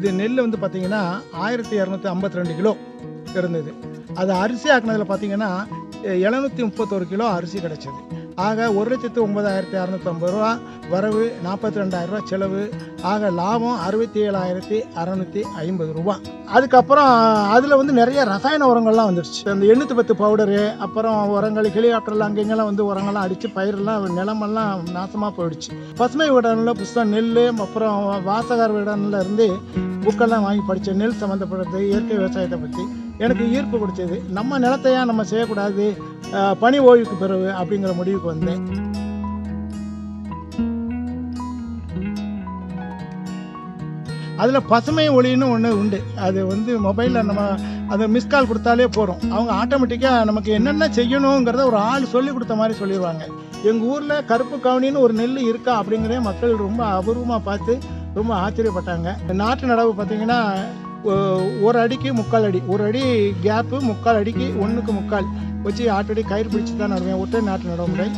இது நெல் வந்து பார்த்தீங்கன்னா ஆயிரத்தி இரநூத்தி ஐம்பத்தி ரெண்டு கிலோ இருந்தது. அது அரிசி ஆக்குனதில் பார்த்தீங்கன்னா எழுநூற்றி முப்பத்தொரு கிலோ அரிசி கிடச்சிது. ஆக ஒரு லட்சத்து ஒன்பதாயிரத்தி அறநூற்றம்பது ரூபா வரவு நாற்பத்தி ரெண்டாயிரரூவா செலவு. ஆக லாபம் அறுபத்தி ஏழாயிரத்தி அறநூற்றி ஐம்பது ரூபா. அதுக்கப்புறம் அதில் வந்து நிறைய ரசாயன உரங்கள்லாம் வந்துடுச்சு அந்த எண்ணூற்றி பத்து பவுடரு அப்புறம் உரங்கள் ஹெலிகாப்டரில் அங்கங்கெல்லாம் வந்து உரங்கள்லாம் அடித்து பயிரெல்லாம் நிலமெல்லாம் நாசமாக போயிடுச்சு. பசுமை விடனில் புதுசாக நெல் அப்புறம் வாசகர் விடனில் இருந்து புக்கெல்லாம் வாங்கி படித்தேன் நெல் சம்மந்தப்பட்டது இயற்கை விவசாயத்தை பற்றி எனக்கு ஈர்ப்பு கொடுத்தது நம்ம நிலத்தையா நம்ம செய்யக்கூடாது பனி ஓய்வுக்கு பிறகு அப்படிங்கிற முடிவுக்கு வந்தேன். அதில் பசுமை ஒளின்னு ஒன்று உண்டு. அது வந்து மொபைலில் நம்ம அதை மிஸ் கால் கொடுத்தாலே போகிறோம் அவங்க ஆட்டோமேட்டிக்காக நமக்கு என்னென்ன செய்யணுங்கிறத ஒரு ஆள் சொல்லி கொடுத்த மாதிரி சொல்லிடுவாங்க. எங்கள் ஊரில் கருப்பு கவுனின்னு ஒரு நெல் இருக்கா அப்படிங்கிறதே மக்கள் ரொம்ப அபூர்வமாக பார்த்து ரொம்ப ஆச்சரியப்பட்டாங்க. நாட்டு நடவு பார்த்திங்கன்னா ஒரு அடிக்கு முக்கால் அடி. ஒரு அடி கேப்பு முக்கால் அடிக்கு ஒன்றுக்கு முக்கால் வச்சு ஆட்டடி கயிறு பிடிச்சி தான் நடுவேன் ஒற்றை நாட்டு நடைமுறை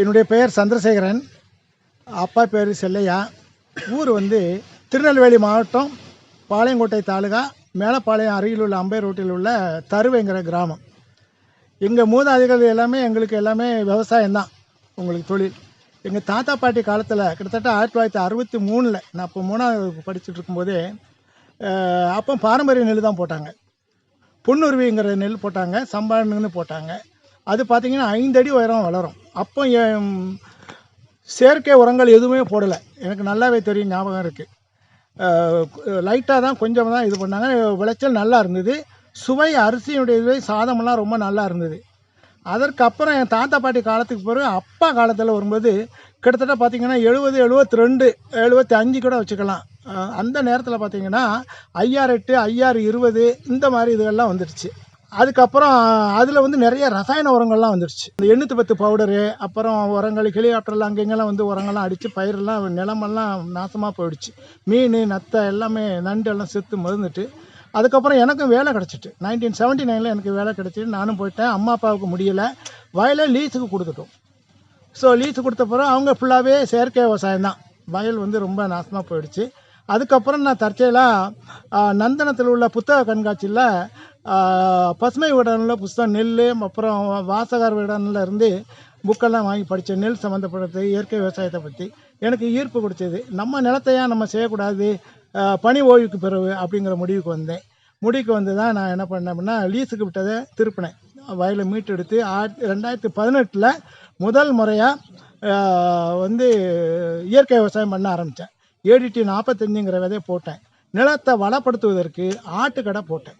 என்னுடைய பெயர் சந்திரசேகரன். அப்பா பேர் செல்லையா. ஊர் வந்து திருநெல்வேலி மாவட்டம் பாளையங்கோட்டை தாலுகா மேலப்பாளையம் அருகில் உள்ள அம்பை ரோட்டில் உள்ள தருவைங்கிற கிராமம். எங்கள் மூதாதிகள் எல்லாமே எங்களுக்கு எல்லாமே விவசாயம்தான் உங்களுக்கு தொழில். எங்கள் தாத்தா பாட்டி காலத்தில் கிட்டத்தட்ட ஆயிரத்தி தொள்ளாயிரத்தி அறுபத்தி மூணில் நான் இப்போ மூணாவது படிச்சுட்டு இருக்கும்போதே அப்போ பாரம்பரிய நெல் தான் போட்டாங்க. பொன்னுருவிங்கிற நெல் போட்டாங்க சம்பானுன்னு போட்டாங்க. அது பார்த்திங்கன்னா ஐந்தடி உயரம் வளரும். அப்போ என் செயற்கை உரங்கள் எதுவுமே போடலை. எனக்கு நல்லாவே தெரியும் ஞாபகம் இருக்குது லைட்டாக தான் கொஞ்சம் தான் இது பண்ணாங்க. விளைச்சல் நல்லா இருந்தது. சுவை அரிசியுடைய சுவை சாதமெல்லாம் ரொம்ப நல்லா இருந்தது. அதற்கு அப்புறம் என் தாத்தா பாட்டி காலத்துக்கு பிறகு அப்பா காலத்தில் வரும்போது கிட்டத்தட்ட பார்த்திங்கன்னா எழுபது எழுபத்தி ரெண்டு எழுபத்தி அஞ்சு கூட வச்சுக்கலாம். அந்த நேரத்தில் பார்த்திங்கன்னா ஐஆர் எட்டு ஐஆர் இருபது இந்த மாதிரி இதுகள்லாம் வந்துடுச்சு. அதுக்கப்புறம் அதில் வந்து நிறைய ரசாயன உரங்கள்லாம் வந்துடுச்சு. இந்த எண்ணூற்றி பத்து பவுடரு அப்புறம் உரங்கள் ஹெலிகாப்டரில் அங்கங்கெல்லாம் வந்து உரங்கள்லாம் அடித்து பயிரெல்லாம் நிலமெல்லாம் நாசமாக போயிடுச்சு. மீன் நத்தை எல்லாமே நண்டு எல்லாம் செத்து மருந்துட்டு அதுக்கப்புறம் எனக்கும் வேலை கிடச்சிட்டு. நைன்டீன் செவன்ட்டி நைனில் எனக்கு வேலை கிடச்சிட்டு நானும் போயிட்டேன். அம்மா அப்பாவுக்கு முடியலை. வயலை லீஸுக்கு கொடுத்துட்டோம். ஸோ லீஸு கொடுத்த பிறகு அவங்க ஃபுல்லாகவே செயற்கை விவசாயம் தான். வயல் வந்து ரொம்ப நாசமாக போயிடுச்சு. அதுக்கப்புறம் நான் தற்செயலாக நந்தனத்தில் உள்ள புத்தக கண்காட்சியில் பசுமை விடனில் புஸ்தகம் நெல் அப்புறம் வாசகர் விடனில் இருந்து புக்கெல்லாம் வாங்கி படித்தேன் நெல் சம்மந்தப்பட்டது இயற்கை விவசாயத்தை பற்றி எனக்கு ஈர்ப்பு கொடுத்தது நம்ம நிலத்தையா நம்ம செய்யக்கூடாது? பனி ஓய்வுக்கு பிறகு அப்படிங்கிற முடிவுக்கு வந்தேன். முடிவுக்கு வந்து தான் நான் என்ன பண்ணேன் அப்படின்னா லீஸுக்கு விட்டதை திருப்பினேன். வயலை மீட்டெடுத்து ஆயிரத்தி ரெண்டாயிரத்தி பதினெட்டில் முதல் முறையாக வந்து இயற்கை விவசாயம் பண்ண ஆரம்பித்தேன் ஏடிடி நாற்பத்தஞ்சுங்கிற விதையை போட்டேன். நிலத்தை வளப்படுத்துவதற்கு ஆட்டுக்கடை போட்டேன்.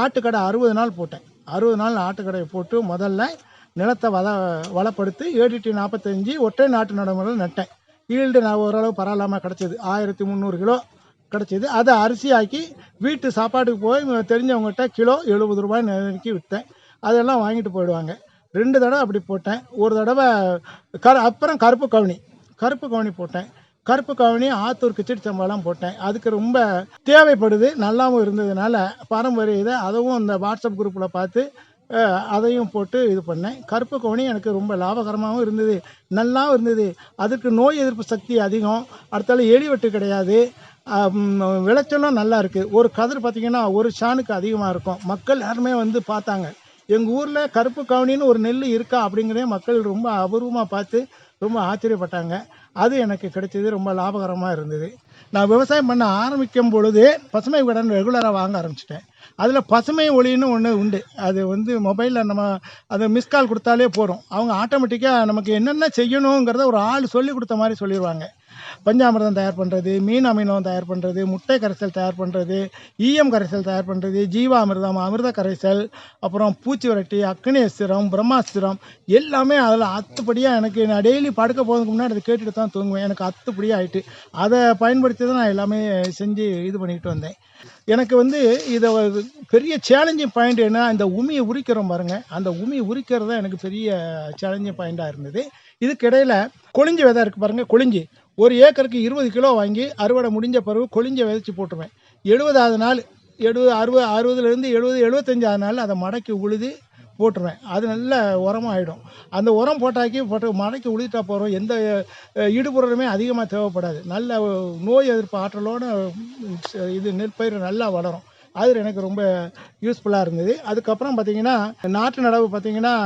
ஆட்டுக்கடை அறுபது நாள் போட்டேன். அறுபது நாள் ஆட்டுக்கடையை போட்டு முதல்ல நிலத்தை வள வளப்படுத்தி ஏடிடி நாற்பத்தஞ்சு ஒற்றை நாட்டு நடைமுறையில் நட்டேன். ஈல்டு நான் ஓரளவு பரவாயில்லாமல் கிடச்சிது. ஆயிரத்தி முந்நூறு கிலோ கிடச்சிது. அதை அரிசி ஆக்கி வீட்டு சாப்பாட்டுக்கு போய் தெரிஞ்சவங்ககிட்ட கிலோ எழுபது ரூபாய் நினைக்கி விற்றேன் அதெல்லாம் வாங்கிட்டு போயிடுவாங்க. ரெண்டு தடவை அப்படி போட்டேன். ஒரு தடவை கரு அப்புறம் கருப்பு கவுனி. கருப்பு கவுனி போட்டேன். கருப்பு கவனி ஆத்தூர் கிச்சடி சம்பாலாம் போட்டேன். அதுக்கு ரொம்ப தேவைப்படுது நல்லாவும் இருந்ததுனால பாரம்பரிய இதை அதுவும் இந்த வாட்ஸ்அப் குரூப்பில் பார்த்து அதையும் போட்டு இது பண்ணேன். கருப்பு கவுனி எனக்கு ரொம்ப லாபகரமாகவும் இருந்தது நல்லாவும் இருந்தது. அதுக்கு நோய் எதிர்ப்பு சக்தி அதிகம் அடுத்தால எலிவெட்டு கிடையாது. விளைச்சலும் நல்லா இருக்குது ஒரு கதிர் பார்த்திங்கன்னா ஒரு ஷானுக்கு அதிகமாக இருக்கும். மக்கள் யாருமே வந்து பார்த்தாங்க. எங்கள் ஊரில் கருப்பு கவுனின்னு ஒரு நெல் இருக்கா அப்படிங்கிறதே மக்கள் ரொம்ப அபூர்வமாக பார்த்து ரொம்ப ஆச்சரியப்பட்டாங்க. அது எனக்கு கிடைச்சது ரொம்ப லாபகரமாக இருந்தது. நான் விவசாயம் பண்ண ஆரம்பிக்கும் பொழுது பசுமை கடன் ரெகுலராக வாங்க ஆரம்பிச்சிட்டேன். அதில் பசுமை ஒளின்னு ஒன்று உண்டு. அது வந்து மொபைலில் நம்ம அதை மிஸ் கால் கொடுத்தாலே போகிறோம் அவங்க ஆட்டோமேட்டிக்காக நமக்கு என்னென்ன செய்யணுங்கிறத ஒரு ஆள் சொல்லி கொடுத்த மாதிரி சொல்லிடுவாங்க பஞ்சாமிர்தம் தயார் பண்ணுறது மீன் அமிலம் தயார் பண்ணுறது முட்டை கரைசல் தயார் பண்ணுறது ஈயம் கரைசல் தயார் பண்ணுறது ஜீவாமிர்தம் அமிர்த கரைசல் அப்புறம் பூச்சி விரட்டி அக்னி அஸ்திரம் பிரம்மாஸ்திரம் எல்லாமே அதில் அத்துப்படியாக எனக்கு நான் டெய்லி படுக்க போகிறதுக்கு முன்னாடி அதை கேட்டுட்டு தான் தூங்குவேன். எனக்கு அத்துப்படியாக ஆகிட்டு அதை பயன்படுத்தி தான் நான் எல்லாமே செஞ்சு இது பண்ணிக்கிட்டு வந்தேன். எனக்கு வந்து இதை பெரிய சேலஞ்சிங் பாயிண்ட் என்ன இந்த உமியை உரிக்கிறோம் பாருங்க. அந்த உமி உரிக்கிறது தான் எனக்கு பெரிய சேலஞ்சிங் பாயிண்டாக இருந்தது. இதுக்கிடையில் இடையில கொளிஞ்சி விதை இருக்குது பாருங்கள் கொளிஞ்சி. ஒரு ஏக்கருக்கு இருபது கிலோ வாங்கி அறுவடை முடிஞ்ச பிறகு கொழிஞ்ச விதைச்சி போட்டுருவேன். எழுபதாவது நாள் எழுபது அறுபது அறுபதுலேருந்து எழுபது எழுபத்தஞ்சாவது நாள் அதை மடக்கி உழுது போட்டுருவேன். அது நல்ல உரமாக ஆகிடும் அந்த உரம் போட்டாக்கி போட்டு மடக்கி உழுதிட்டா போகிறோம் எந்த இடுபொருளுமே அதிகமாக தேவைப்படாது. நல்ல நோய் எதிர்ப்பு ஆற்றலோடு இது நெற்பயிர் நல்லா வளரும். அது எனக்கு ரொம்ப யூஸ்ஃபுல்லாக இருந்தது. அதுக்கப்புறம் பார்த்திங்கன்னா நாட்டு நடவு பார்த்திங்கன்னா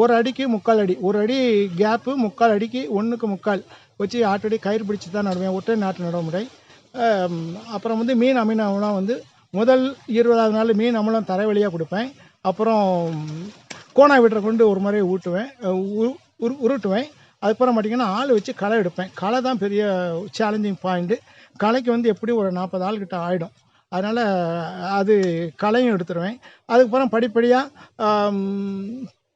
ஒரு அடிக்கு முக்கால் அடி. ஒரு அடி கேப்பு முக்கால் அடிக்கு ஒன்றுக்கு முக்கால். வச்சு ஆட்டடி கயிறு பிடிச்சி தான் நடுவேன். ஒற்றை நாட்டு நடைமுறை அப்புறம் வந்து மீன் அமினாவெலாம் வந்து முதல் இருபதாவது நாள் மீன் அமிலம் தரை வழியாக கொடுப்பேன். அப்புறம் கோணா வீட்டரை கொண்டு ஒரு முறை ஊட்டுவேன். உரு- உருட்டுவேன். அதுக்கப்புறம் பார்த்தீங்கன்னா ஆள் வச்சு களை எடுப்பேன். களை தான் பெரிய சேலஞ்சிங் பாயிண்ட்டு களைக்கு வந்து எப்படி ஒரு நாற்பது ஆள் கிட்ட ஆகிடும் அதனால் அது களையும் எடுத்துருவேன். அதுக்கப்புறம் படிப்படியாக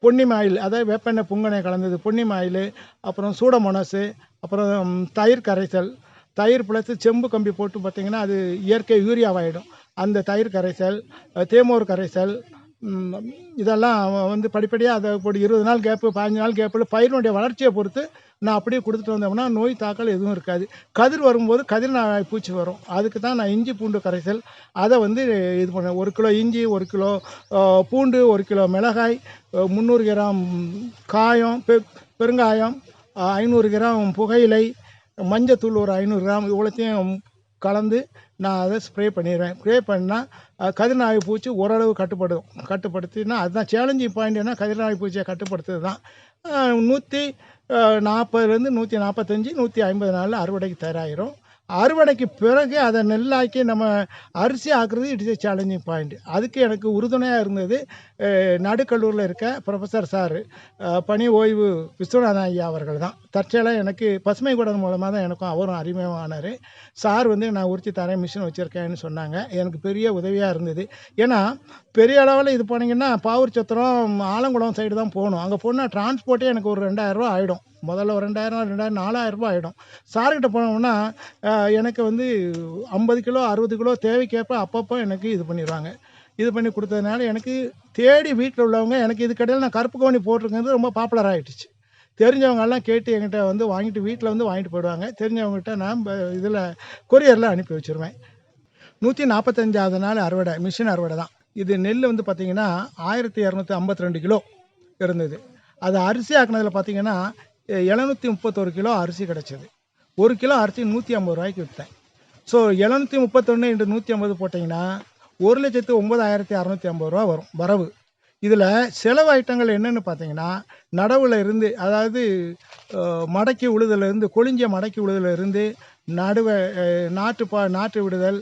பொன்னிம ஆயில் அதாவது வேப்பெண்ணெய் புங்கெண்ணெய் கலந்தது பொன்னிம ஆயில் அப்புறம் சூடமொனஸு அப்புறம் தயிர் கரைசல். தயிர் ப்ளஸ் செம்பு கம்பி போட்டு பார்த்தீங்கன்னா அது இயற்கை யூரியாவாகிடும் அந்த தயிர் கரைசல் தேமோர் கரைசல் இதெல்லாம் வந்து படிப்படியாக அதை ஒரு இருபது நாள் கேப்பு பதினஞ்சு நாள் கேப்பில் பயிரினுடைய வளர்ச்சியை பொறுத்து நான் அப்படியே கொடுத்துட்டு வந்தோம்னா நோய் தாக்கல் எதுவும் இருக்காது. கதிர் வரும்போது கதிர் நான் பூச்சி வரும். அதுக்கு தான் நான் இஞ்சி பூண்டு கரைசல். அதை வந்து இது பண்ணேன் ஒரு கிலோ இஞ்சி ஒரு கிலோ பூண்டு ஒரு கிலோ மிளகாய் முந்நூறு கிராம் காயம் பெ பெருங்காயம் ஐநூறு கிராம் புகையிலை மஞ்சத்தூள் ஒரு ஐநூறு கிராம் இவ்வளோத்தையும் கலந்து நான் அதை ஸ்ப்ரே பண்ணிடுவேன். ஸ்ப்ரே பண்ணால் கதிர்நாய் பூச்சி ஓரளவு கட்டுப்படும் கட்டுப்படுத்தினா அதுதான் சேலஞ்சிங் பாயிண்ட் என்ன கதிர்நாய் பூச்சியை கட்டுப்படுத்துறது தான் நூற்றி நாற்பதுலேருந்து நூற்றி நாற்பத்தஞ்சி நூற்றி ஐம்பது நாளில் அறுவடைக்கு தயாராகிரும் அறுவடைக்கு பிறகு அதை நெல்லாக்கி நம்ம அரிசி ஆக்குறது இட்ஸ் சேலஞ்சிங் பாயிண்ட் அதுக்கு எனக்கு உறுதுணையாக இருந்தது நடுக்கல்லூரில் இருக்க ப்ரொஃபஸர் சார் பணி ஓய்வு விஸ்வநாதன் ஐயா அவர்கள் தான். தற்செயலாக எனக்கு பசுமை கூடம் மூலமாக தான் எனக்கும் அவரும் அறிமுகமானார். சார் வந்து நான் உறுத்தி தரேன் மிஷின் வச்சுருக்கேன்னு சொன்னாங்க. எனக்கு பெரிய உதவியாக இருந்தது. ஏன்னா பெரிய அளவில் இது போனீங்கன்னா பாவூர் சத்திரம் ஆலங்குளம் சைடு தான் போகணும். அங்கே போனால் டிரான்ஸ்போர்ட்டே எனக்கு ஒரு ரெண்டாயிரரூவா ஆகிடும் முதல்ல ஒரு ரெண்டாயிரம் ரெண்டாயிரம் நாலாயிரம் ரூபாய் ஆகிடும் சார்கிட்ட போனோம்னா எனக்கு வந்து ஐம்பது கிலோ அறுபது கிலோ தேவைக்கேற்ப அப்பப்போ எனக்கு இது பண்ணிடுவாங்க இது பண்ணி கொடுத்ததுனால எனக்கு தேடி வீட்டில் உள்ளவங்க எனக்கு இது கடையில் நான் கருப்பு கவனி போட்டிருக்கிறது ரொம்ப பாப்புலர் ஆகிடுச்சு தெரிஞ்சவங்கெல்லாம் கேட்டு என்கிட்ட வந்து வாங்கிட்டு வீட்டில் வந்து வாங்கிட்டு போயிடுவாங்க. தெரிஞ்சவங்ககிட்ட நான் இதில் கொரியரில் அனுப்பி வச்சுருவேன். நூற்றி நாற்பத்தஞ்சாவது நாள் அறுவடை மிஷின் அறுவடை தான். இது நெல் வந்து பார்த்திங்கன்னா ஆயிரத்தி இரநூத்தி ஐம்பத்தி ரெண்டு கிலோ இருந்தது. அது அரிசி ஆக்குனதில் பார்த்தீங்கன்னா எழுநூற்றி முப்பத்தொரு கிலோ அரிசி கிடச்சிது. ஒரு கிலோ அரிசி நூற்றி ஐம்பது ரூபாய்க்கு விற்றேன் ஸோ எழுநூற்றி முப்பத்தொன்று இன்று நூற்றி ஐம்பது போட்டிங்கன்னா ஒரு லட்சத்து ஒம்பதாயிரத்தி அறநூற்றி ஐம்பது ரூபா வரும் வரவு. இதில் செலவு ஐட்டங்கள் என்னென்னு பார்த்தீங்கன்னா நடவுல இருந்து அதாவது மடக்கி உழுதுலேருந்து கொளிஞ்ச கொழிஞ்ச மடக்கி உழுதுலேருந்து நடுவை நாட்டு பா நாட்டு விடுதல்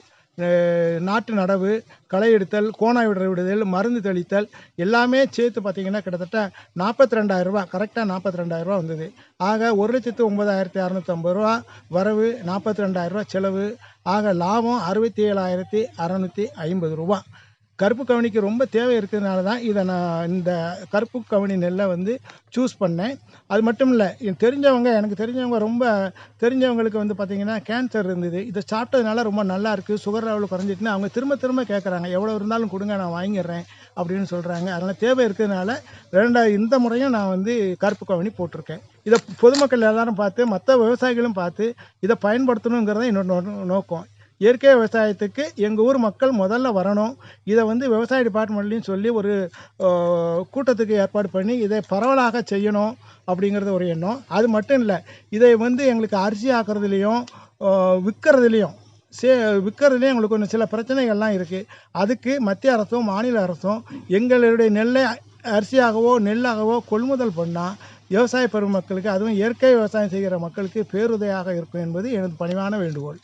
நாட்டு நடவு களை எடுத்தல் கோணாய் விடுற விடுதல் மருந்து தெளித்தல் எல்லாமே சேர்த்து பார்த்தீங்கன்னா கிட்டத்தட்ட நாற்பத்தி ரெண்டாயிரரூபா கரெக்டாக நாற்பத்தி ரெண்டாயிரரூபா வந்தது. ஆக ஒரு லட்சத்து ஒம்பதாயிரத்தி அறநூற்றம்பது ரூபா வரவு நாற்பத்தி ரெண்டாயிரரூபா செலவு. ஆக லாபம் அறுபத்தி ஏழாயிரத்தி அறநூற்றி ஐம்பது ரூபா கருப்பு கவனிக்கு ரொம்ப தேவை இருக்கிறதுனால தான் இதை நான் இந்த கருப்பு கவனி நெல்லை வந்து சூஸ் பண்ணேன். அது மட்டும் இல்லை எனக்கு தெரிஞ்சவங்க எனக்கு தெரிஞ்சவங்க ரொம்ப தெரிஞ்சவங்களுக்கு வந்து பார்த்திங்கன்னா கேன்சர் இருந்தது. இதை சாப்பிட்டதுனால ரொம்ப நல்லா இருக்குது சுகர் லெவல் குறைஞ்சிட்டுன்னு அவங்க திரும்ப திரும்ப கேட்குறாங்க எவ்வளோ இருந்தாலும் கொடுங்க நான் வாங்கிடுறேன் அப்படின்னு சொல்கிறாங்க அதனால் தேவை இருக்கிறதுனால ரெண்டாவது இந்த முறையும் நான் வந்து கருப்பு கவனி போட்டிருக்கேன். இதை பொதுமக்கள் எல்லாரும் பார்த்து மற்ற விவசாயிகளும் பார்த்து இதை பயன்படுத்தணுங்கிறத என்னோட நோ- நோக்கம். இயற்கை விவசாயத்துக்கு எங்கள் ஊர் மக்கள் முதல்ல வரணும். இதை வந்து விவசாய டிபார்ட்மெண்ட்லேயும் சொல்லி ஒரு கூட்டத்துக்கு ஏற்பாடு பண்ணி இதை பரவலாக செய்யணும் அப்படிங்கிறது ஒரு எண்ணம். அது மட்டும் இல்லை இதை வந்து எங்களுக்கு அரிசி ஆக்கிறதுலையும் விற்கிறதுலையும் சே விற்கிறதுலேயும் எங்களுக்கு ஒன்று சில பிரச்சனைகள்லாம் இருக்குது அதுக்கு மத்திய அரசும் மாநில அரசும் எங்களுடைய நெல்லை அரிசியாகவோ நெல்லாகவோ கொள்முதல் பண்ணால் விவசாய பெருமக்களுக்கு அதுவும் இயற்கை விவசாயம் செய்கிற மக்களுக்கு பேருதவியாக இருக்கும் என்பது எனது பணிவான வேண்டுகோள்.